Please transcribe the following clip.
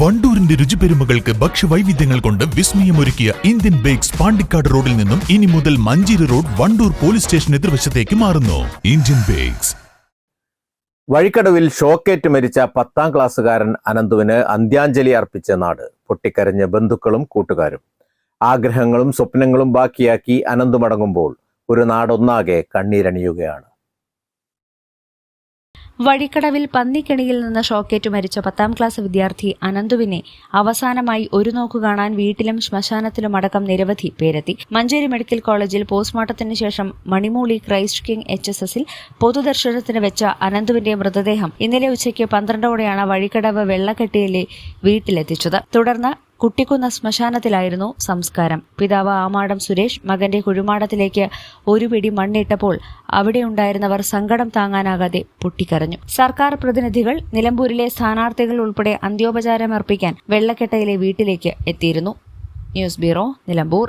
വണ്ടൂരിന്റെ രുചിപെരുമകൾക്ക് ഭക്ഷ്യവൈവിധ്യങ്ങൾ കൊണ്ട് വിസ്മയമൊരുക്കിയ Indian bakes Pandikkad റോഡിൽ നിന്നും ഇനി മുതൽ Manjeri road Wandoor police station എതിർവശത്തേക്ക് മാറുന്നു. Indian bakes. വഴിക്കടവിൽ ഷോക്കേറ്റ് മരിച്ച പത്താം ക്ലാസ്സുകാരൻ അനന്തുവിന് അന്ത്യാഞ്ജലി അർപ്പിച്ച നാട്. പൊട്ടിക്കരഞ്ഞ ബന്ധുക്കളും കൂട്ടുകാരും. ആഗ്രഹങ്ങളും സ്വപ്നങ്ങളും ബാക്കിയാക്കി അനന്തു മടങ്ങുമ്പോൾ ഒരു നാടൊന്നാകെ കണ്ണീരണിയുകയാണ്. വഴിക്കടവിൽ പന്നിക്കെണിയിൽ നിന്ന് ഷോക്കേറ്റ് മരിച്ച പത്താം ക്ലാസ് വിദ്യാർത്ഥി അനന്തുവിനെ അവസാനമായി ഒരു നോക്കു കാണാൻ വീട്ടിലും ശ്മശാനത്തിലും അടക്കം നിരവധി പേരെത്തി. മഞ്ചേരി മെഡിക്കൽ കോളേജിൽ പോസ്റ്റ്മോർട്ടത്തിന് ശേഷം Manimooli Christ king H S എസിൽ പൊതുദർശനത്തിന് വെച്ച അനന്തുവിന്റെ മൃതദേഹം ഇന്നലെ ഉച്ചയ്ക്ക് പന്ത്രണ്ടോടെയാണ് വഴിക്കടവ് വെള്ളക്കെട്ടിയിലെ വീട്ടിലെത്തിച്ചത്. തുടർന്ന് കുട്ടിക്കുന്ന ശ്മശാനത്തിലായിരുന്നു സംസ്കാരം. പിതാവ് ആമാടം സുരേഷ് മകന്റെ കുഴിമാടത്തിലേക്ക് ഒരു പിടി മണ്ണിട്ടപ്പോൾ അവിടെയുണ്ടായിരുന്നവർ സങ്കടം താങ്ങാനാകാതെ പൊട്ടിക്കരഞ്ഞു. സർക്കാർ പ്രതിനിധികൾ നിലമ്പൂരിലെ സ്ഥാനാർത്ഥികൾ ഉൾപ്പെടെ അന്ത്യോപചാരം അർപ്പിക്കാൻ വെള്ളക്കെട്ടയിലെ വീട്ടിലേക്ക് എത്തിയിരുന്നു. News bureau Nilambur.